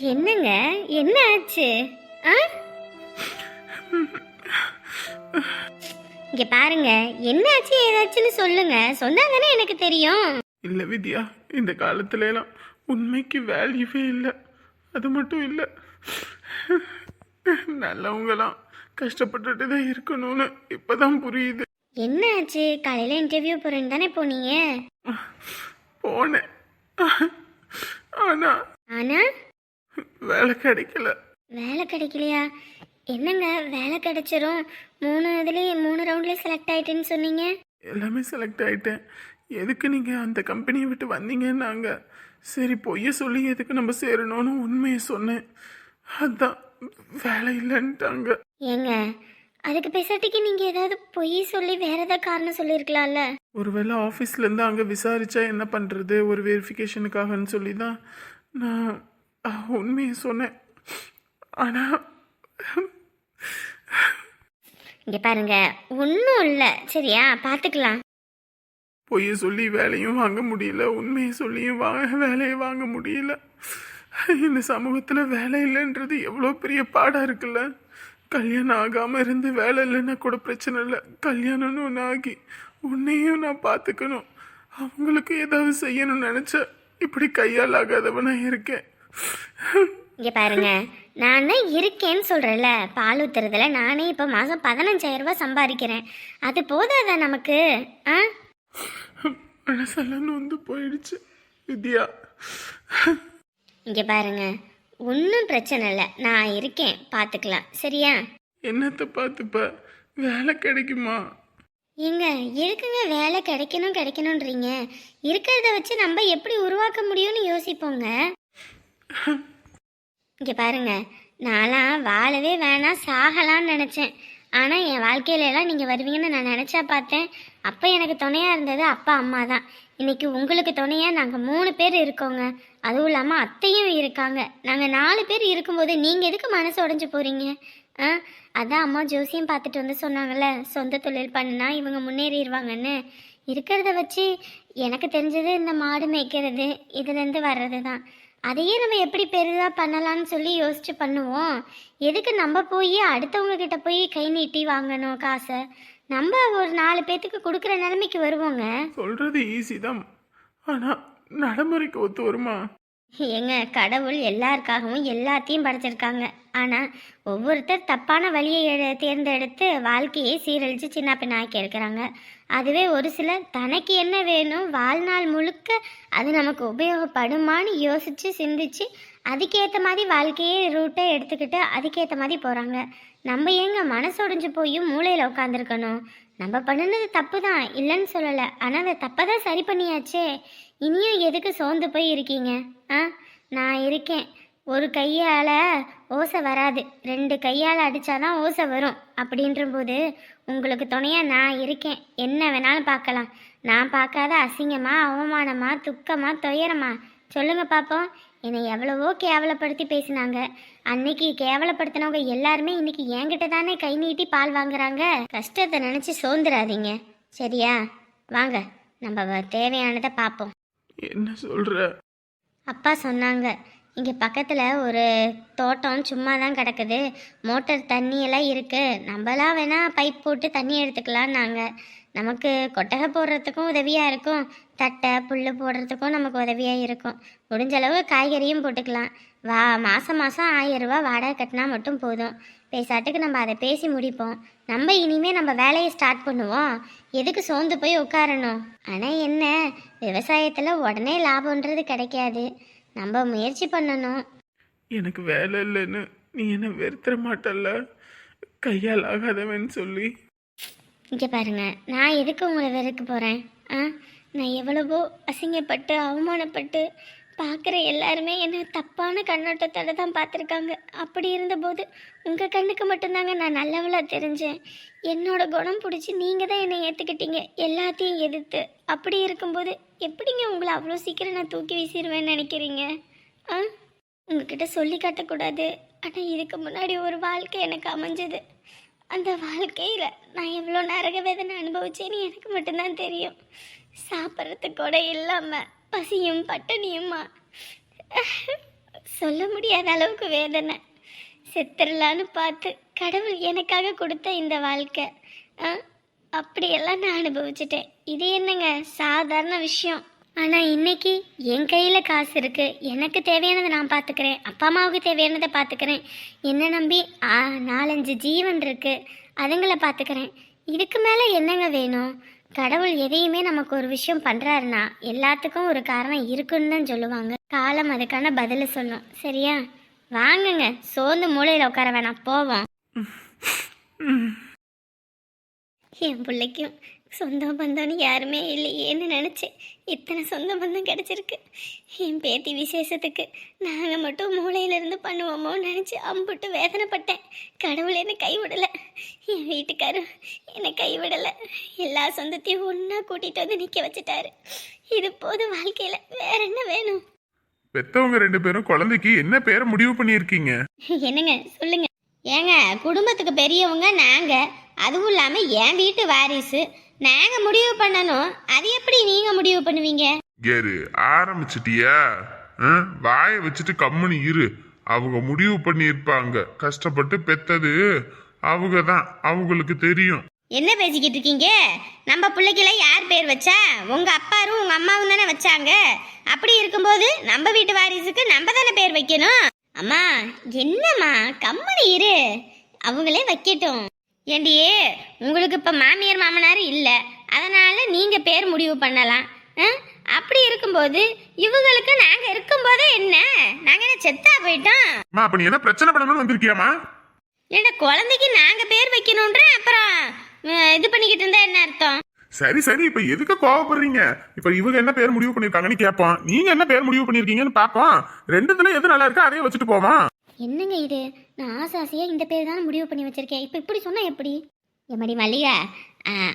என்னங்க? என்ன ஆச்சு? ஆ? இங்க பாருங்க. என்ன ஆச்சு ஏதாச்சுன்னு சொல்லுங்க. சொன்னா தானே எனக்கு தெரியும். இல்லை வித்யா. இந்த காலத்துல எல்லாம் உண்மைக்கு வேல்யூவே இல்லை. அது மட்டும் இல்லை. நல்லவங்களாம் கஷ்டப்பட்டுட்டு தான் இருக்கணும்னு இப்பதான் புரியுது. என்ன ஆச்சு? காலையில இன்டர்வியூ போறேன்னு தானே போனீங்க? போனேன். ஆனா ஆனா? வேலை கிடைக்கல. வேலை கிடைக்கலையா? என்னங்க வேலை கிடைச்சிரும். மூணு இதுலேயே மூணு ரவுண்ட்லேயே செலக்ட் ஆயிட்டேன்னு சொன்னீங்க? எல்லாமே செலக்ட் ஆயிட்டேன். எதுக்கு நீங்க அந்த கம்பெனியை விட்டு வந்தீங்கன்னாங்க. சரி பொய்ய சொல்லி எதுக்கு நம்ம சேரணும்னு உண்மையை சொன்னேன். அதான் வேலை இல்லைன்ட்டாங்க. ஏங்க அதுக்கு பேசாட்டிக்கு நீங்கள் ஏதாவது பொய் சொல்லி வேற ஏதாவது காரணம் சொல்லியிருக்கலாம்ல? ஒருவேளை ஆஃபீஸ்ல இருந்து அங்கே விசாரிச்சா என்ன பண்ணுறது ஒரு வெரிஃபிகேஷனுக்காகன்னு சொல்லி தான் நான் உண்மையை சொன்னேன். ஆனால் இங்கே பாருங்க ஒன்றும் இல்லை. சரியா? பார்த்துக்கலாம் பொய்ய சொல்லி வேலையும் வாங்க முடியல. உண்மையை சொல்லியும் வா வேலையை வாங்க முடியல. இந்த சமூகத்தில் வேலை இல்லைன்றது எவ்வளோ பெரிய பாடாக இருக்குல்ல? கல்யாணம் ஆகாமல் இருந்து வேலை இல்லைன்னா கூட பிரச்சனை இல்லை. கல்யாணம்னு ஒன்று ஆகி உன்னையும் நான் பார்த்துக்கணும் அவங்களுக்கு ஏதாவது செய்யணும்னு நினச்சா இப்படி கையால் ஆகாதவனா இருக்கேன். இங்கே பாருங்க. நான் தான் இருக்கேன்னு சொல்கிறேன்ல பால் ஊத்துறதுல. நானே இப்போ மாதம் பதினஞ்சாயிரம் ரூபாய் சம்பாதிக்கிறேன். அது போதாதா நமக்கு? ஆ? மனசெல்லாம் வந்து போயிடுச்சு வித்யா. இங்கே பாருங்க. ஒன்றும் பிரச்சனை இல்லை. நான் இருக்கேன். பார்த்துக்கலாம் சரியா? என்னத்தை பார்த்துப்ப வேலை கிடைக்குமா? ஏங்க எதுக்குங்க வேலை கிடைக்கணும் கிடைக்கணுன்றீங்க இருக்கிறத வச்சு நம்ம எப்படி உருவாக்க முடியும்னு யோசிப்போங்க. இங்கே பாருங்க நான்லாம் வாழவே வேணாம் சாகலாம்னு நினச்சேன். ஆனால் என் வாழ்க்கையிலலாம் நீங்கள் வருவீங்கன்னு நான் நினச்சா பார்த்தேன். அப்போ எனக்கு துணையாக இருந்தது அப்பா அம்மா தான். இன்னைக்கு உங்களுக்கு துணையாக நாங்கள் மூணு பேர் இருக்கோங்க. அதுவும் இல்லாமல் அத்தையும் இருக்காங்க. நாங்கள் நாலு பேர் இருக்கும்போது நீங்கள் எதுக்கு மனசு உடஞ்சி போகிறீங்க ஆ அதான் அம்மா ஜோசியம் பார்த்துட்டு வந்து சொன்னாங்கல்ல சொந்த தொழில் பண்ணினா இவங்க முன்னேறிடுவாங்கன்னு. இருக்கிறத வச்சு எனக்கு தெரிஞ்சது இந்த மாடு மேய்க்கிறது இதுலேருந்து வர்றது தான் அதையே நம்ம எப்படி பெரிதாக பண்ணலாம்னு சொல்லி யோசிச்சு பண்ணுவோம். எதுக்கு நம்ம போய் அடுத்தவங்க கிட்ட போய் கை நீட்டி வாங்கணும் காசை? நம்ம ஒரு நாலு பேத்துக்கு கொடுக்குற நிலைமைக்கு வருவோங்க. சொல்றது ஈஸி தான். ஆனால் நடைமுறைக்கு ஒத்து வருமா? ஏங்க கடவுள் எல்லாருக்காகவும் எல்லாத்தையும் படைச்சிருக்காங்க. ஆனால் ஒவ்வொருத்தர் தப்பான வழியை தேர்ந்தெடுத்து வாழ்க்கையை சீரழித்து சின்ன பின்னாக்கி இருக்கிறாங்க. அதுவே ஒரு சிலர் தனக்கு என்ன வேணும் வாழ்நாள் முழுக்க அது நமக்கு உபயோகப்படுமான்னு யோசித்து சிந்திச்சு அதுக்கேற்ற மாதிரி வாழ்க்கையே ரூட்டை எடுத்துக்கிட்டு அதுக்கேற்ற மாதிரி போகிறாங்க நம்ம ஏங்க மனசொடைஞ்சு போய் மூளையில் உட்காந்துருக்கணும் நம்ம பண்ணினது தப்பு தான் இல்லைன்னு சொல்லலை. ஆனால் அதை தப்பை தான் சரி பண்ணியாச்சே. இனியும் எதுக்கு சோர்ந்து போய் இருக்கீங்க? ஆ? நான் இருக்கேன். ஒரு கையால் ஓசை வராது. ரெண்டு கையால் அடித்தாதான் ஓசை வரும். அப்படின்ற போது உங்களுக்கு துணையாக நான் இருக்கேன். என்ன வேணாலும் பார்க்கலாம். நான் பார்க்காத அசிங்கமாக அவமானமாக துக்கமாக துயரமா? சொல்லுங்கள் பார்ப்போம் என்னை எவ்வளவோ கேவலப்படுத்தி பேசினாங்க. அன்னைக்கு கேவலப்படுத்தினவங்க எல்லாருமே இன்னைக்கு என்கிட்ட தானே கை நீட்டி பால் வாங்குறாங்க? கஷ்டத்தை நினச்சி சோர்ந்துடாதீங்க சரியா? வாங்க நம்ம தேவையானதை பார்ப்போம் என்ன சொல்ற? அப்பா சொன்னாங்க இங்கே பக்கத்தில் ஒரு தோட்டம் சும்மா தான் கிடக்குது. மோட்டார் தண்ணியெல்லாம் இருக்குது நம்மளாம் வேணால் பைப் போட்டு தண்ணி எடுத்துக்கலான்னாங்க. நமக்கு கொட்டகை போடுறதுக்கும் உதவியாக இருக்கும். தட்டை புல் போடுறதுக்கும் நமக்கு உதவியாக இருக்கும். முடிஞ்ச அளவு காய்கறியும் போட்டுக்கலாம். வா மாதம் மாதம் ஆயிரம் ரூபாய் வாடகை கட்டினா மட்டும் போதும். பேசாட்டுக்கு நம்ம அதை பேசி முடிப்போம். நம்ம இனிமே நம்ம வேலையை ஸ்டார்ட் பண்ணுவோம். எதுக்கு சோர்ந்து போய் உட்காரணும்? ஆனால் என்ன விவசாயத்தில் உடனே லாபம்ன்றது கிடைக்காது. நம்ம முயற்சி பண்ணணும். எனக்கு வேலை இல்லைன்னு நீ என்ன வெறுத்துற மாட்டல்ல? கையால் ஆகாதவன்னு சொல்லி. இங்கே பாருங்க நான் எதுக்கு உங்களை வெறுக்க போகிறேன் ஆ? நான் எவ்வளவோ அசிங்கப்பட்டு அவமானப்பட்டு பார்க்குற எல்லாருமே என்னை தப்பான கண்ணோட்டத்தோட தான் பார்த்துருக்காங்க. அப்படி இருந்தபோது உங்கள் கண்ணுக்கு மட்டும்தாங்க நான் நல்லவளாக தெரிஞ்சேன். என்னோடய குணம் பிடிச்சி நீங்கள் தான் என்னை ஏற்றுக்கிட்டீங்க எல்லாத்தையும் எதிர்த்து அப்படி இருக்கும்போது எப்படிங்க உங்களை அவ்வளோ சீக்கிரம் நான் தூக்கி வீசிடுவேன்னு நினைக்கிறீங்க? ஆ? உங்ககிட்ட சொல்லி காட்டக்கூடாது. ஆனால் இதுக்கு முன்னாடி ஒரு வாழ்க்கை எனக்கு அமைஞ்சது. அந்த வாழ்க்கையில் நான் எவ்வளோ நரக வேதனை அனுபவிச்சேன்னு எனக்கு மட்டும்தான் தெரியும். சாப்பிட்றதுக்கு கூட இல்லாமல் பசியும் பட்டினியுமா? சொல்ல முடியாத அளவுக்கு வேதனை. செத்துடலான்னு பார்த்து கடவுள் எனக்காக கொடுத்த இந்த வாழ்க்கை. அப்படியெல்லாம் நான் அனுபவிச்சிட்டேன். இது என்னங்க? சாதாரண விஷயம். ஆனால் இன்னைக்கு என் கையில் காசு இருக்குது எனக்கு தேவையானதை நான் பார்த்துக்கிறேன். அப்பா அம்மாவுக்கு தேவையானதை பார்த்துக்கிறேன். என்ன நம்பி ஆ, நாலஞ்சு ஜீவன் இருக்குது அதுங்களை பார்த்துக்கிறேன். இதுக்கு மேலே என்னங்க வேணும்? கடவுள் எதையுமே நமக்கு ஒரு விஷயம் பண்ணுறாருன்னா எல்லாத்துக்கும் ஒரு காரணம் இருக்குன்னு தான் சொல்லுவாங்க. காலம் அதுக்கான பதிலை சொல்லும். சரியா? வாங்குங்க. சோர்ந்து மூளையில் உட்கார வேணாம். போவோம். என் பிள்ளைக்கும் சொந்தம் பந்தம்னு யாருமே இல்லையேன்னு நினச்சேன் இத்தனை சொந்த பந்தம் கிடச்சிருக்கு. என் பேத்தி விசேஷத்துக்கு நாங்கள் மட்டும் மூளையிலேருந்து பண்ணுவோமோ நினச்சி அம்புட்டு வேதனைப்பட்டேன். கடவுள் என்னை கைவிடலை. என் வீட்டுக்காரர் என்னை கைவிடலை. எல்லா சொந்தத்தையும் ஒன்றா கூட்டிகிட்டு வந்து நிற்க வச்சுட்டாரு. இது போதும் வாழ்க்கையில் வேற என்ன வேணும்? பெத்தவங்க ரெண்டு பேரும் குழந்தைக்கு என்ன பேரை முடிவு பண்ணியிருக்கீங்க? என்னங்க சொல்லுங்க. ஏங்க குடும்பத்துக்கு பெரியவங்க நாங்க. அதுவும் இல்லாம என் வீட்டு வாரிசு. நாங்க முடிவு பண்ணணும். அது எப்படி நீங்க முடிவு பண்ணுவீங்க? கேரு ஆரம்பிச்சிட்டியா? வாயை வச்சுட்டு கம்முனு இரு. அவங்க முடிவு பண்ணியிருப்பாங்க. கஷ்டப்பட்டு பெத்தது அவங்க தான். அவங்களுக்கு தெரியும். என்ன பேசிக்கிட்டு இருக்கீங்க? நம்ம பிள்ளைக்கெல்லாம் யார் பேர் வச்சா? உங்க அப்பாரும் உங்க அம்மாவும் தானே வச்சாங்க. அப்படி இருக்கும்போது நம்ம வீட்டு வாரிசுக்கு நம்ம தானே பேர் வைக்கணும்? அம்மா என்னம்மா? கம்மனி இரு. அவங்களே வைக்கட்டும். ஏண்டி உங்களுக்கு இப்ப மாமியார் மாமனார் இல்ல. அதனால நீங்க பேர் முடிவு பண்ணலாம்? அப்படி இருக்கும்போது இவங்களுக்கு நாங்க இருக்கும்போதே என்ன? நாங்க என்ன செத்தா போயிட்டோம்? அப்ப நீ என்ன பிரச்சனை பண்ணணும்னு வந்திருக்கியாமா ஏன்னா குழந்தைக்கு நாங்க பேர் வைக்கணுன்ற அப்புறம் இது பண்ணிக்கிட்டு இருந்தா என்ன அர்த்தம்? சரி சரி இப்ப எதுக்கு கோவப்படுறீங்க? இப்ப இவங்க என்ன பேர் முடிவு பண்ணிருக்காங்கன்னு கேட்போம். நீங்க என்ன பேர் முடிவு பண்ணிருக்கீங்கன்னு பாப்போம் ரெண்டுத்துல எது நல்லா இருக்கோ அதையே வச்சுட்டு போவோம். என்னங்க இது? நான் ஆசை ஆசையாக இந்த பேர் தான் முடிவு பண்ணி வச்சிருக்கேன். இப்போ இப்படி சொன்னால் எப்படி? எம்மடி மல்லிகா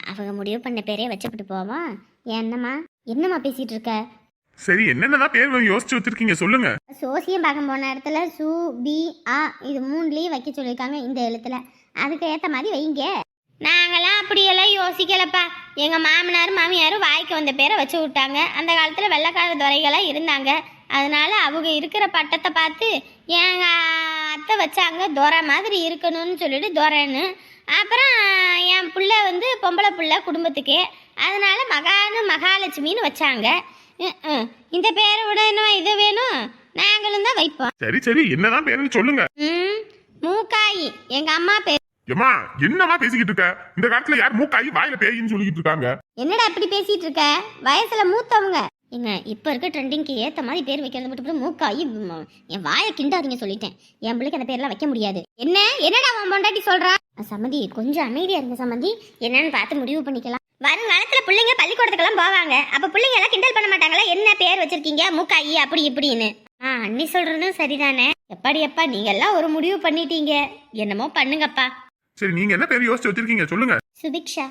அவங்க முடிவு பண்ண பேரே வச்சுக்கிட்டு போவா? என்னம்மா? என்னம்மா பேசிகிட்டு இருக்க? சரி என்னென்னதான் பேர் யோசிச்சு வச்சிருக்கீங்க? சொல்லுங்க. சோசியம் பார்க்க போன இடத்துல சு பி ஆ இது மூணுலேயும் வைக்க சொல்லியிருக்காங்க இந்த எழுத்துல. அதுக்கு ஏற்ற மாதிரி வைங்க. நாங்களாம் அப்படியெல்லாம் யோசிக்கலப்பா. எங்கள் மாமனார் மாமியாரும் வாய்க்கு வந்த பேரை வச்சு விட்டாங்க. அந்த காலத்தில் வெள்ளைக்கார துறைகளாக இருந்தாங்க. அதனால அவங்க இருக்கிற பட்டத்தை பார்த்து எங்கள் அத்தை வச்சாங்க துரை மாதிரி இருக்கணும்னு சொல்லிட்டு துரைன்னு அப்புறம் என் புள்ள வந்து பொம்பளை புள்ள குடும்பத்துக்கு. அதனால மகானு மகாலட்சுமின்னு வச்சாங்க. இந்த பேரை விட இன்னும் இது வேணும்? நாங்களும் தான் வைப்போம். சரி சரி. என்னதான் பேருன்னு சொல்லுங்க. மூக்காயி. எங்க அம்மா பேர் ஏமா என்னமா பேசிக்கிட்டு இருக்க? இந்த காலத்துல யார் மூக்காயி வாயில பேயின்னு சொல்லிக்கிட்டு இருக்காங்க? என்னடா இப்படி பேசிட்டு இருக்க? வயசுல மூத்தவங்க. ஏங்க இப்ப இருக்க ட்ரெண்டிங்க்கு ஏத்த மாதிரி பேர் வைக்கிறது மட்டும் மூக்காயி என் வாயை கிண்டாதீங்க சொல்லிட்டேன். என் பிள்ளைக்கு அந்த பேர்லாம் வைக்க முடியாது. என்ன? என்னடா உன் பொண்டாட்டி சொல்றா? சம்மந்தி கொஞ்சம் அமைதியா இருங்க சம்மந்தி என்னன்னு பார்த்து முடிவு பண்ணிக்கலாம். வருங்காலத்துல பிள்ளைங்க பள்ளிக்கூடத்துக்கெல்லாம் போவாங்க. அப்ப பிள்ளைங்க எல்லாம் கிண்டல் பண்ண மாட்டாங்களா? என்ன பேர் வச்சிருக்கீங்க? மூக்காயி அப்படி இப்படின்னு. ஆ அண்ணி சொல்றதும் சரிதானே? எப்படி எப்பா நீங்க எல்லாம் ஒரு முடிவு பண்ணிட்டீங்க. என்னமோ பண்ணுங்கப்பா. சரி நீங்க என்ன பேர் யோசிச்சு வச்சிருக்கீங்க? சொல்லுங்க. சுபிக்ஷா.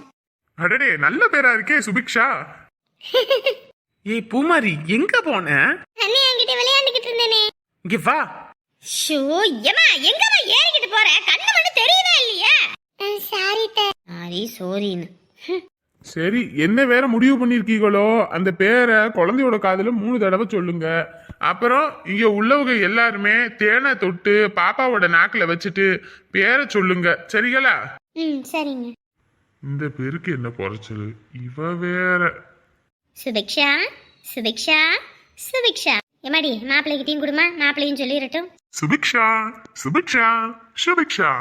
அடடே நல்ல பேரா இருக்கே சுபிக்ஷா. ஏய் பூமாரி எங்க போன? அண்ணே என்கிட்ட விளையாண்டுக்கிட்டு இருந்தேனே. இங்க வா. ஷோ ஏமா எங்கம்மா ஏறிக்கிட்டு போற? கண்ணு மட்டும் தெரியுதா இல்லையா? சாரி சாரி சோரின்னு சரி என்ன வேற முடிவு பண்ணிருக்கீங்களோ? அந்த பேரை குழந்தையோட காதுல மூணு தடவை சொல்லுங்க. அப்புறம் இங்க உள்ளவங்க எல்லாருமே தேனை தொட்டு பாப்பாவோட நாக்குல வச்சுட்டு பேரை சொல்லுங்க. சரிங்களா? ம் சரிங்க. இந்த பேருக்கு என்ன குறைச்சல்? இவ வேற. சுபிக்ஷா சுபிக்ஷா சுபிக்ஷா எம்மாடி மாப்பிள்ளைகிட்டையும் கொடுமா? மாப்பிள்ளையும் சொல்லிடட்டும் சுபிக்ஷா சுபிக்ஷா சுபிக்ஷா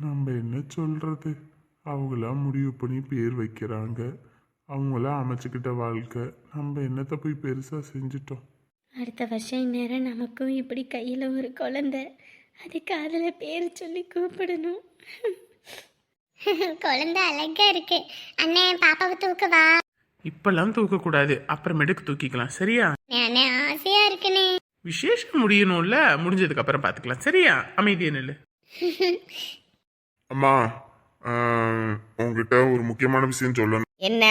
நம்ம என்ன சொல்றது? அவங்களாம் முடிவு பண்ணி பேர் வைக்கிறாங்க. அவங்களாம் அமைச்சுக்கிட்ட வாழ்க்கை. நம்ம என்னத்தை போய் பெருசா செஞ்சிட்டோம்? அடுத்த வருஷம் இந்நேரம் நமக்கும் இப்படி கையில் ஒரு குழந்தை. அதுக்கு அதில் பேர் சொல்லி கூப்பிடணும். குழந்தை அழகா இருக்கு. அண்ணே பாப்பாவை தூக்கவா இப்பெல்லாம் தூக்க கூடாது அப்புறமேட்டுக்கு தூக்கிக்கலாம். சரியா? ஆசையா இருக்குனே. விசேஷம் முடியணும்ல? முடிஞ்சதுக்கு அப்புறம் பாத்துக்கலாம் சரியா? அமைதியா நில்லு. அம்மா ஆஹ், உன்கிட்ட ஒரு முக்கியமான விஷயம் சொல்லணும். என்ன?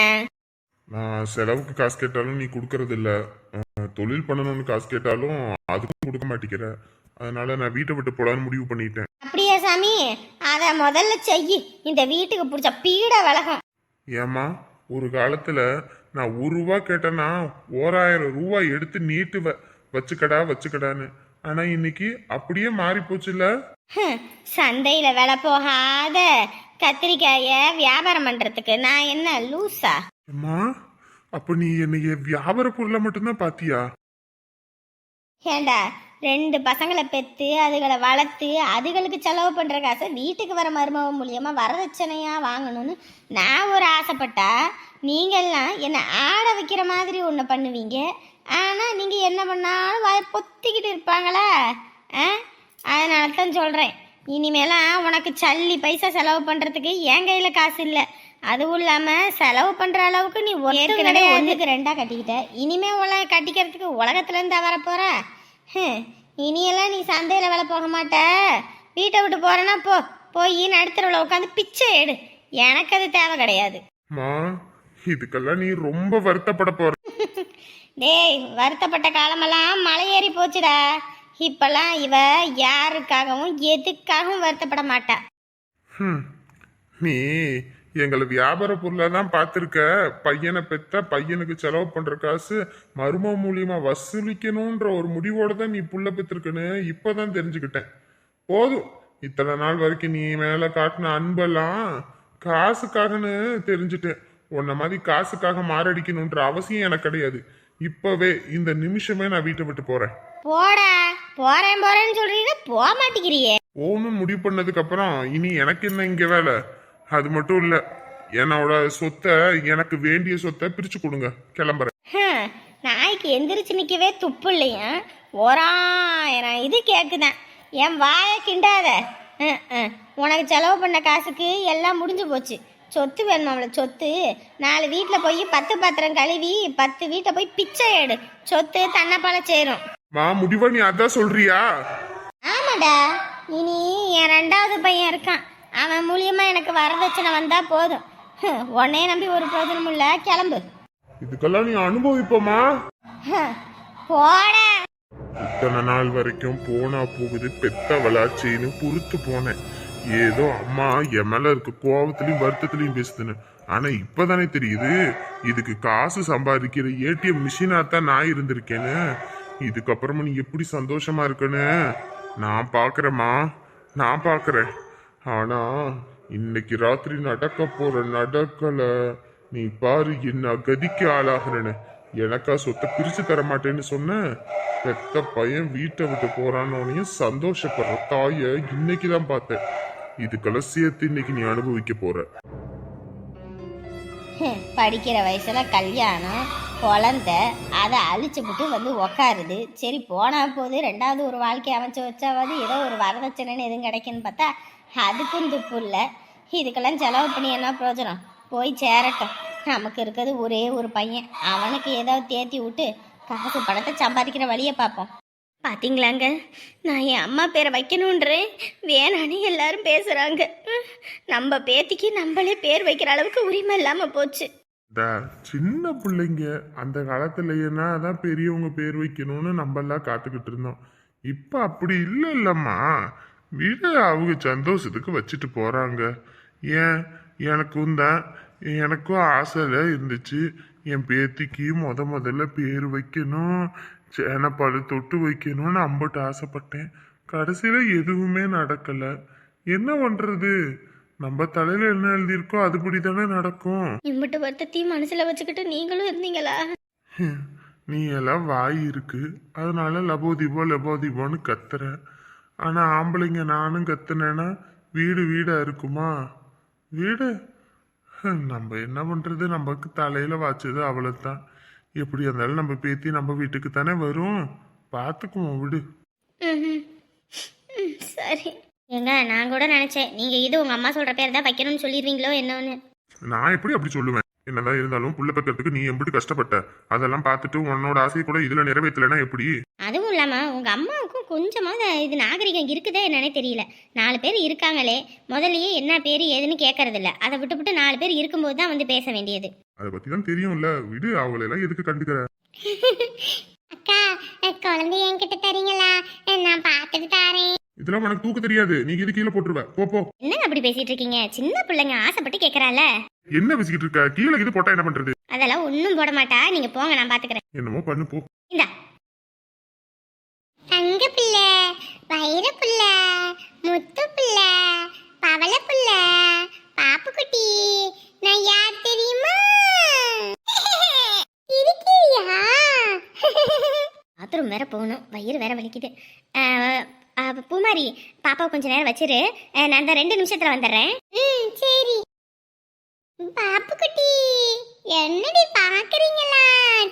நான் செலவுக்கு காசு கேட்டாலும் நீ கொடுக்கறது இல்ல ஆஹ், தொழில் பண்ணணும்னு காசு கேட்டாலும் அதுக்கும் கொடுக்க மாட்டேங்கிற. அதனால நான் வீட்டை விட்டு போலான்னு முடிவு பண்ணிட்டேன். அப்படியா சாமி? அத முதல்ல செய் இந்த வீட்டுக்கு பிடிச்ச பீட விலகும் ஏம்மா? ஒரு காலத்துல நான் ஒரு ரூபா கேட்டேன்னா ஓராயிரம் ரூபாய் எடுத்து நீட்டு வ வச்சுக்கடா வச்சுக்கடான்னு. ஆனா இன்னைக்கு அப்படியே மாறி போச்சுல்ல? சந்தையில விலை போகாத கத்திரிக்காய வியாபாரம் பண்றதுக்கு நான் என்ன லூசா? அம்மா அப்ப நீ என்னைய வியாபார பொருளை மட்டும்தான் பாத்தியா? ஏண்டா ரெண்டு பசங்களை பெற்று அதுகளை வளர்த்து அதுகளுக்கு செலவு பண்ணுற காசை வீட்டுக்கு வர மருமக மூலியமா வரதட்சணையாக வாங்கணும்னு நான் ஒரு ஆசைப்பட்டா நீங்கள்லாம் என்னை ஆட வைக்கிற மாதிரி ஒன்று பண்ணுவீங்க. ஆனால் நீங்கள் என்ன பண்ணாலும் வாய பொத்திக்கிட்டு இருப்பாங்களா? ஆ? அதனால தான் சொல்கிறேன் இனிமேலாம் உனக்கு சல்லி பைசா செலவு பண்ணுறதுக்கு என் கையில் காசு இல்லை. அதுவும் இல்லாமல் செலவு பண்ணுற அளவுக்கு நீ ஏற்கனவே ஒன்றுக்கு ரெண்டாக கட்டிக்கிட்ட. இனிமே உலக கட்டிக்கிறதுக்கு உலகத்துலேருந்து வரப்போற? ஹம், இனியெல்லாம் நீ சந்தையில் வேலை போக மாட்ட. வீட்டை விட்டு போறேன்னா போ போய் நடுத்தரவில் உட்காந்து பிச்சை எடு. எனக்கு அது தேவை கிடையாது. மா இதுக்கெல்லாம் நீ ரொம்ப வருத்தப்பட போற. டேய் வருத்தப்பட்ட காலமெல்லாம் மலை ஏறி போச்சுடா. இப்பெல்லாம் இவ யாருக்காகவும் எதுக்காகவும் வருத்தப்பட மாட்டா. நீ எங்களை வியாபார பொருளா தான் பார்த்துருக்க. பையனை பெத்த பையனுக்கு செலவு பண்ற காசு மரும மூலியமா வசூலிக்கணும்ன்ற ஒரு முடிவோட தான் நீ புள்ள பெற்றிருக்கன்னு இப்பதான் தெரிஞ்சுக்கிட்டேன். போதும். இத்தனை நாள் வரைக்கும் நீ மேல காட்டின அன்பெல்லாம் காசுக்காகன்னு தெரிஞ்சுட்டேன். உன்ன மாதிரி காசுக்காக மாரடிக்கணுன்ற அவசியம் எனக்கு கிடையாது. இப்பவே இந்த நிமிஷமே நான் வீட்டை விட்டு போறேன். போடா. போறேன் போறேன்னு சொல்றீங்க போக மாட்டேங்கிறியே. போகணும்னு முடிவு பண்ணதுக்கு அப்புறம் இனி எனக்கு என்ன இங்க வேலை? அது மட்டும் இல்ல என்னோட சொத்தை எனக்கு வேண்டிய சொத்தை பிரிச்சு கொடுங்க. கிளம்புறேன். நாய்க்கு எந்திரிச்சு நிற்கவே துப்பு இல்லையா? ஓராயிரம் இது கேட்குதான் என் வாயை கிண்டாத. உனக்கு செலவு பண்ண காசுக்கு எல்லாம் முடிஞ்சு போச்சு. சொத்து வேணுமாம்ல சொத்து. நாலு வீட்டில் போய் பத்து பாத்திரம் கழுவி பத்து வீட்டை போய் பிச்சை எடு. சொத்து தன்னைப்பால சேரும். மா முடிவா நீ அதான் சொல்றியா? ஆமாடா. இனி என் ரெண்டாவது பையன் இருக்கான். அவன் மூலியமா எனக்கு வரதட்சணை வந்தா போதும். உன்னைய நம்பி ஒரு பிரயோஜனமும் இல்லை. கிளம்பு. இதுக்கெல்லாம் நீ அனுபவிப்போமா? போடா. இத்தனை நாள் வரைக்கும் போனா போகுது பெத்த வளாச்சின்னு பொறுத்து போனேன். ஏதோ அம்மா என் மேல இருக்க கோவத்திலையும் வருத்தத்திலையும் பேசுதுன்னு. ஆனா இப்பதானே தெரியுது இதுக்கு காசு சம்பாதிக்கிற ஏடிஎம் மிஷினா தான் நான் இருந்திருக்கேன்னு. இதுக்கப்புறமா நீ எப்படி சந்தோஷமா இருக்கன்னு? நான் பாக்குறேம்மா. நான் பாக்குறேன். ஆனா இன்னைக்கு ராத்திரி நடக்க போற நடக்கல. நீ பாரு என்ன கதிக்கு ஆளாகிறன எனக்கா சொத்தை பிரிச்சு தர மாட்டேன்னு சொன்ன? பெத்த பையன் வீட்டை விட்டு போறான்னு சந்தோஷப்படுற தாய இன்னைக்கு தான் பார்த்தேன். இதுக்கெல்லாம் சேர்த்து இன்னைக்கு நீ அனுபவிக்க போற. படிக்கிற வயசுல கல்யாணம் குழந்த அதை அழிச்சுப்புட்டு வந்து உக்காருது. சரி போனா போது ரெண்டாவது ஒரு வாழ்க்கை அமைச்சு வச்சாவது ஏதோ ஒரு வரதட்சணைன்னு எதுவும் கிடைக்குன்னு பார்த்தா அதுக்கும் துப்பு இல்லை. இதுக்கெல்லாம் செலவு பண்ணி என்ன பிரயோஜனம்? போய் சேரட்டும். நமக்கு இருக்கிறது ஒரே ஒரு பையன். அவனுக்கு ஏதாவது தேத்தி விட்டு காசு பணத்தை சம்பாதிக்கிற வழியை பார்ப்போம். பார்த்தீங்களாங்க நான் என் அம்மா பேரை வைக்கணுன்றேன் வேணான்னு எல்லாரும் பேசுகிறாங்க ம், நம்ம பேத்திக்கு நம்மளே பேர் வைக்கிற அளவுக்கு உரிமை இல்லாமல் போச்சு. சின்ன பிள்ளைங்க அந்த காலத்துலன்னா தான் பெரியவங்க பேர் வைக்கணும்னு நம்ம காத்துக்கிட்டு இருந்தோம். இப்போ அப்படி இல்லை இல்லைம்மா. விட அவங்க சந்தோஷத்துக்கு வச்சுட்டு போறாங்க. ஏன்? எனக்கும் தான். எனக்கும் ஆசைல இருந்துச்சு. என் பேத்திக்கு முத முதல்ல பேர் வைக்கணும். சேனப்பாடு தொட்டு வைக்கணும்னு அம்பட்டு ஆசைப்பட்டேன். கடைசியில எதுவுமே நடக்கல. என்ன பண்றது? நம்ம தலையில என்ன எழுதியிருக்கோ அதுபடி தானே நடக்கும். இம்பிட்டு வருத்தத்தையும் மனசுல வச்சுக்கிட்டு நீங்களும் இருந்தீங்களா? நீ எல்லாம் வாய் இருக்கு. அதனால லபோதிபோ லபோதிபோன்னு கத்துற ஆனா ஆம்பளைங்க நானும் கத்துனேன்னா வீடு வீடா இருக்குமா? வீடு? நம்ம என்ன பண்றது? நமக்கு தலையில வாச்சது அவ்வளவுதான். எப்படி இருந்தாலும் நம்ம பேத்தி நம்ம வீட்டுக்கு தானே வரும். பார்த்துக்குவோம் விடு. சரி. ஏங்க நான் கூட நினைச்சேன். நீங்க இது உங்க அம்மா சொல்ற பேர் தான் வைக்கணும்னு சொல்லிடுவீங்களோ என்னன்னு. நான் எப்படி அப்படி சொல்லுவேன்? என்னதான் இருந்தாலும் புள்ள பெக்கிறதுக்கு நீ எப்படி கஷ்டப்பட்ட. அதெல்லாம் பார்த்துட்டு உன்னோட ஆசையை கூட இதுல நிறைவேற்றலைன்னா எப்படி? அதுவும் இல்லாம உங்க அம்மாவுக்கும் கொஞ்சமாவது இது நாகரிகம் இருக்குதா என்னன்னே தெரியல. நாலு பேர் இருக்காங்களே முதல்லயே என்ன பேர் ஏதுன்னு கேட்கறது இல்ல அதை விட்டுவிட்டு நாலு பேர் இருக்கும்போது தான் வந்து பேச வேண்டியது. அதை பத்தி தான் தெரியும்ல. விடு அவங்களெல்லாம் எதுக்கு கண்டுக்கிற? அக்கா குழந்தை என்கிட்ட தரீங்களா? நான் பார்த்துட்டு தரேன். இதெல்லாம் உனக்கு தூக்க தெரியாது. நீ இது கீழே போட்டுருவ. போ போ. என்னங்க அப்படி பேசிட்டு இருக்கீங்க? சின்ன பிள்ளைங்க ஆசைப்பட்டு கேட்கறால என்ன பேசிக்கிட்டு இருக்க? கீழே இது போட்டா என்ன பண்றது? அதெல்லாம் ஒன்றும் போட மாட்டா. நீங்க போங்க நான் பாத்துக்கிறேன். என்னமோ பண்ணு போ. இந்தா. தங்க பிள்ளை வைர பிள்ளை முத்து பிள்ளை பவள பிள்ளை பாப்புக்குட்டி. நான் யார் தெரியுமா? இருக்கியா பாத்ரூம் வேற போகணும். வயிறு வேற வலிக்குது. பூமாரி பாப்பாவை கொஞ்ச நேரம் வச்சிரு. நான் இந்த ரெண்டு நிமிஷத்துல வந்துடுறேன். ம் சரி. பாப்புக்குட்டி என்னடி பாக்குறீங்களா?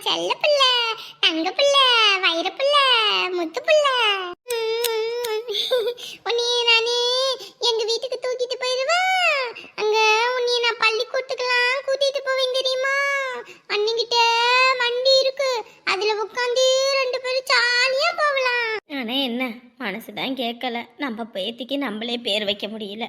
செல்ல பிள்ளை தங்க பிள்ளை வயிறு பிள்ளை முத்து பிள்ளை. உன்னைய நானே எங்க வீட்டுக்கு தூக்கிட்டு போயிருவா. அங்க உன்னைய நான் பள்ளிக்கூடத்துக்கெல்லாம் கூட்டிட்டு போவேன் தெரியுமா? அன்னிக்கிட்ட வண்டி இருக்கு. அதுல உட்காந்து ரெண்டு பேரும் ஜாலியா போகலாம். ஆனா என்ன? மனசு தான் கேட்கல. நம்ம பேத்திக்கு நம்மளே பேர் வைக்க முடியல.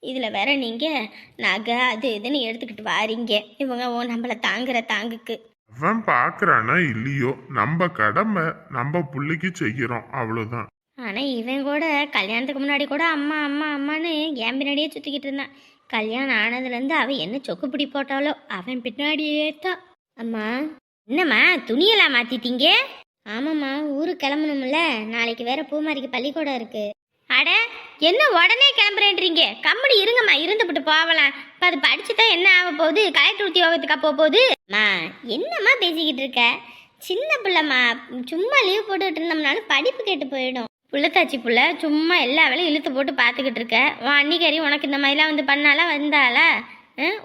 இதில் வேற நீங்கள் நகை அது இதுன்னு எடுத்துக்கிட்டு வாரீங்க. இவங்க ஓ நம்மளை தாங்குற தாங்குக்கு. அவன் பாக்குறானா இல்லையோ? நம்ம கடமை நம்ம புள்ளைக்கு செய்கிறோம் அவ்வளவுதான். ஆனால் இவன் கூட கல்யாணத்துக்கு முன்னாடி கூட அம்மா அம்மா அம்மான்னு என் பின்னாடியே சுற்றிக்கிட்டு இருந்தான். கல்யாணம் ஆனதுலேருந்து அவன் என்ன சொக்கு பிடி போட்டாலோ அவன் பின்னாடியே தான். அம்மா என்னம்மா துணியெல்லாம் மாற்றிட்டீங்க ஆமாம்மா ஊருக்கு கிளம்பணும்ல. நாளைக்கு வேற பூமாரிக்கு பள்ளிக்கூடம் இருக்கு. அட என்ன உடனே கிளம்புறேன்றீங்க? கம்பெனி இருங்கம்மா இருந்துபிட்டு போகலாம் இப்போ அது படிச்சு தான் என்ன ஆக போகுது? கலெக்டர் உத்தியோகத்துக்கா போக போகுது? அம்மா என்னம்மா பேசிக்கிட்டு இருக்க? சின்ன பிள்ளைம்மா சும்மா லீவ் போட்டுக்கிட்டு இருந்தோம்னாலும் படிப்பு கெட்டு போயிடும். புள்ளத்தாச்சி புள்ள சும்மா எல்லா வேலையும் இழுத்து போட்டு பார்த்துக்கிட்டு இருக்க. உன் அன்னிக்கறி உனக்கு இந்த மாதிரிலாம் வந்து பண்ணாலா வந்தாளா?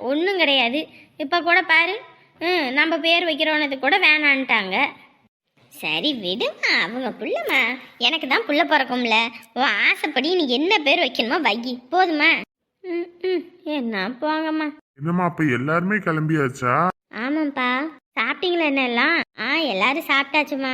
ஒன்றும் கிடையாது. இப்போ கூட பாரு. ம், நம்ம பேர் வைக்கிறோனது கூட வேணான்ட்டாங்க. சரி விடுமா அவங்க புள்ளம்மா. எனக்கு தான் புள்ள பிறக்கும்ல. உன் ஆசைப்படி நீ என்ன பேர் வைக்கணுமோ வை. போதுமா? ம் ம். என்ன போங்கம்மா. என்னம்மா அப்ப எல்லாருமே கிளம்பியாச்சா? ஆமாம்ப்பா. சாப்பிட்டீங்களா என்ன எல்லாம் ஆ எல்லாரும் சாப்பிட்டாச்சுமா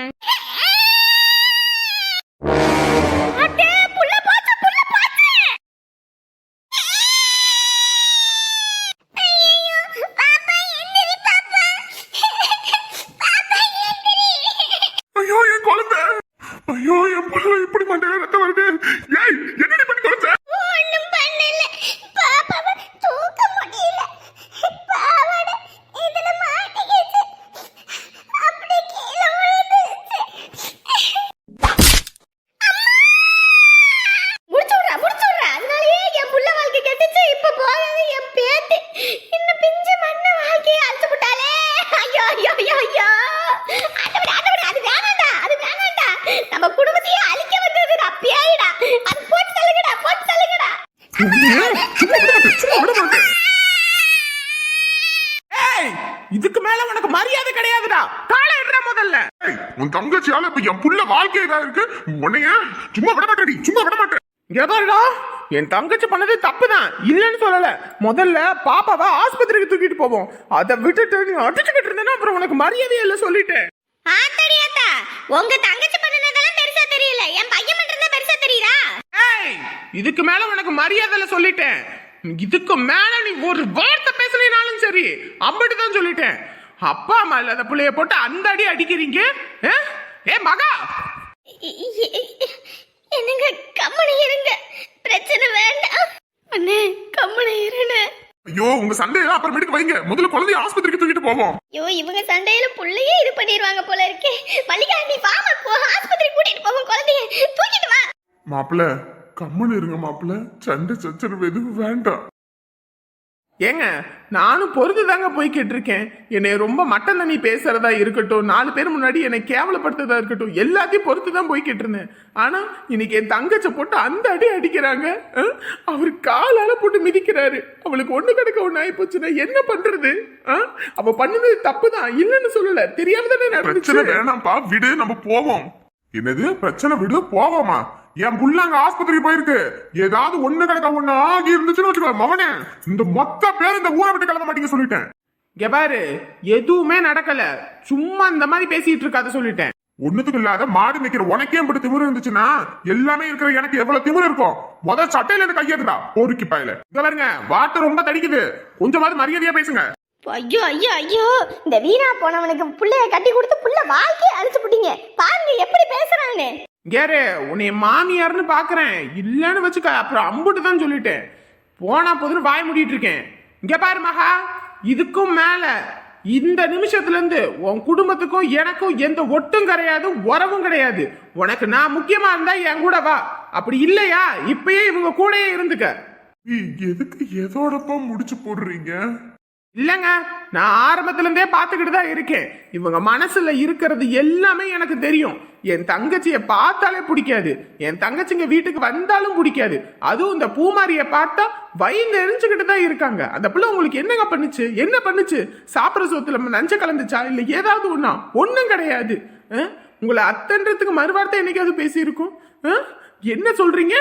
சும்மா விட மாட்டேடி சும்மா விட மாட்டேன் இங்க பாருடா என் தங்கச்சி பண்ணது தப்பு தான் இல்லைன்னு சொல்லல. முதல்ல பாப்பாவை ஆஸ்பத்திரிக்கு தூக்கிட்டு போவோம். அதை விட்டுட்டு நீ அடிச்சுக்கிட்டு இருந்தேன்னா அப்புறம் உனக்கு மரியாதையே இல்லை சொல்லிட்டேன். ஆத்தடியாத்தா உங்க தங்கச்சி பண்ணனதெல்லாம் பெருசா தெரியல. என் பையன் பண்றதா பெருசா தெரியுதா? ஏய் இதுக்கு மேல உனக்கு மரியாதை இல்ல சொல்லிட்டேன். இதுக்கு மேல நீ ஒரு வார்த்தை பேசுனீனாலும் சரி அப்படி தான் சொல்லிட்டேன். அப்பா அம்மா இல்லாத புள்ளைய போட்டு அந்த அடி அடிக்கிறீங்க? ஏ மகா! என்னங்க கம்மனி இருங்க. பிரச்சனை வேண்டாம். அண்ணே கம்மனி இருண்ணே ஐயோ உங்க சண்டையெல்லாம் அப்புறமேட்டுக்கு வைங்க. முதல்ல குழந்தைய ஆஸ்பத்திரிக்கு தூக்கிட்டு போவோம். ஐயோ இவங்க சண்டையில புள்ளையே இது பண்ணிடுவாங்க போல இருக்கே. மல்லிகா நீ வாமா போ. ஆஸ்பத்திரி கூட்டிட்டு போவோம் குழந்தைய. தூக்கிட்டு வா. மாப்பிள்ள கம்முன்னு இருங்க மாப்பிள்ள. சண்டை சச்சரவு எதுவும் வேண்டாம். ஏங்க நானும் பொறுத்து தாங்க போய்கிட்டு இருக்கேன் என்னை ரொம்ப மட்டன் தண்ணி பேசுறதா இருக்கட்டும் நாலு பேர் முன்னாடி என்னை கேவலப்படுத்துறதா இருக்கட்டும் எல்லாத்தையும் பொறுத்து தான் போய்கிட்டு இருந்தேன் ஆனால் இன்னைக்கு என் தங்கச்சை போட்டு அந்த அடி அடிக்கிறாங்க. அவர் காலால போட்டு மிதிக்கிறாரு. அவளுக்கு ஒன்று கிடக்க ஒன்று ஆகி போச்சுன்னா என்ன பண்றது? அவ பண்ணது தப்பு தான் இல்லைன்னு சொல்லல. தெரியாம தானே பிரச்சனை நடந்துச்சு வேணாம்ப்பா. விடு நம்ம போவோம். என்னது? பிரச்சனை விடு போவோமா? என் புள்ள அங்க ஆஸ்பத்திரிக்கு போயிருக்கு. ஏதாவது ஒண்ணு கிடக்க ஒண்ணு ஆகி இருந்துச்சுன்னு வச்சுக்கோ மகனே. இந்த மொத்த பேர் இந்த ஊரை விட்டு கிளம்ப மாட்டீங்க சொல்லிட்டேன். இங்க பாரு எதுவுமே நடக்கல. சும்மா இந்த மாதிரி பேசிட்டு இருக்காத சொல்லிட்டேன். ஒண்ணுத்துக்கு இல்லாத மாடு நிக்கிற உனக்கே இப்படி திமிரு இருந்துச்சுன்னா எல்லாமே இருக்கிற எனக்கு எவ்வளவு திமிரு இருக்கும். முத சட்டையில இருந்து கையெடுடா போருக்கு பாயல. இங்க பாருங்க வாட்டர் ரொம்ப தடிக்குது. கொஞ்சமாவது மரியாதையா பேசுங்க. ஐயோ ஐயோ ஐயோ. இந்த வீணா போனவனுக்கு புள்ளைய கட்டி கொடுத்து புள்ள வாழ்க்கையை அழிச்சு புட்டீங்க. பாருங்க எப்படி பேசுறான்னு. கேரு உன்னை மாமியார்னு பாக்குறேன். இல்லைன்னு வச்சுக்க அப்புறம் அம்புட்டு தான் சொல்லிட்டேன். போனா போதுன்னு வாய் முடிட்டு இருக்கேன். இங்க பாரு மகா இதுக்கும் மேல இந்த நிமிஷத்துல இருந்து உன் குடும்பத்துக்கும் எனக்கும் எந்த ஒட்டும் கிடையாது உறவும் கிடையாது. உனக்கு நான் முக்கியமா இருந்தா என் கூட வா. அப்படி இல்லையா? இப்பயே இவங்க கூடயே இருந்துக்க. எதுக்கு எதோடப்பா முடிச்சு போடுறீங்க? இல்லைங்க நான் ஆரம்பத்துலேருந்தே பார்த்துக்கிட்டு தான் இருக்கேன். இவங்க மனசில் இருக்கிறது எல்லாமே எனக்கு தெரியும். என் தங்கச்சியை பார்த்தாலே பிடிக்காது. என் தங்கச்சிங்க வீட்டுக்கு வந்தாலும் பிடிக்காது. அதுவும் இந்த பூமாரியை பார்த்தா வயிறு எரிஞ்சுக்கிட்டு தான் இருக்காங்க. அந்த பிள்ளை உங்களுக்கு என்னங்க பண்ணுச்சு? என்ன பண்ணுச்சு? சாப்பிட்ற சொத்துல நஞ்ச கலந்துச்சா? இல்லை ஏதாவது ஒன்றா ஒன்றும் கிடையாது. உங்களை அத்தன்றதுக்கு மறுவார்த்தை என்னைக்காவது பேசியிருக்கும்? என்ன சொல்றீங்க?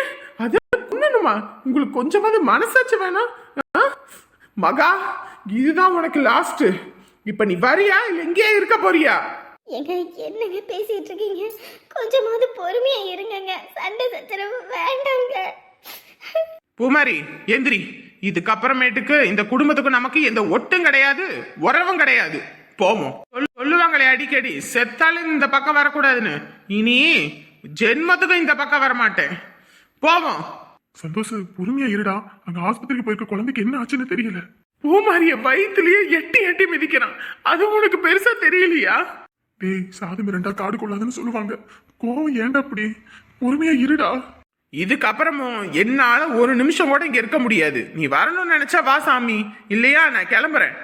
அது பண்ணணுமா? உங்களுக்கு கொஞ்சமாவது மனசாச்சு வேணாம் மகா இதுதான் உனக்கு லாஸ்ட் இப்ப நீ வரியா இல்ல எங்கேயே இருக்க போறியா? எங்க என்னங்க பேசிட்டு இருக்கீங்க கொஞ்சமாவது பொறுமையா இருங்கங்க. சண்டை சச்சரவு வேண்டாங்க. பூமாரி எந்திரி. இதுக்கப்புறமேட்டுக்கு இந்த குடும்பத்துக்கு நமக்கு எந்த ஒட்டும் கிடையாது உறவும் கிடையாது. போவோம். சொல்லு- சொல்லுவாங்களே அடிக்கடி செத்தாலும் இந்த பக்கம் வரக்கூடாதுன்னு. இனி ஜென்மத்துக்கும் இந்த பக்கம் வர மாட்டேன் போவோம். சந்தோஷ் பொறுமையா இருடா. அங்க ஆஸ்பத்திரிக்கு போயிருக்க குழந்தைக்கு என்ன ஆச்சுன்னு தெரியல. பூமாரிய வயிற்றுலயே எட்டி எட்டி மிதிக்கிறான். அது உனக்கு பெருசா தெரியலையா? டேய் சாது மிரண்டா காடு கொள்ளாதுன்னு சொல்லுவாங்க. கோவம் ஏன்டா அப்படி? பொறுமையா இருடா. இதுக்கப்புறமும் என்னால ஒரு நிமிஷம் கூட இங்க இருக்க முடியாது. நீ வரணும்னு நினைச்சா வா சாமி. இல்லையா நான் கிளம்புறேன்.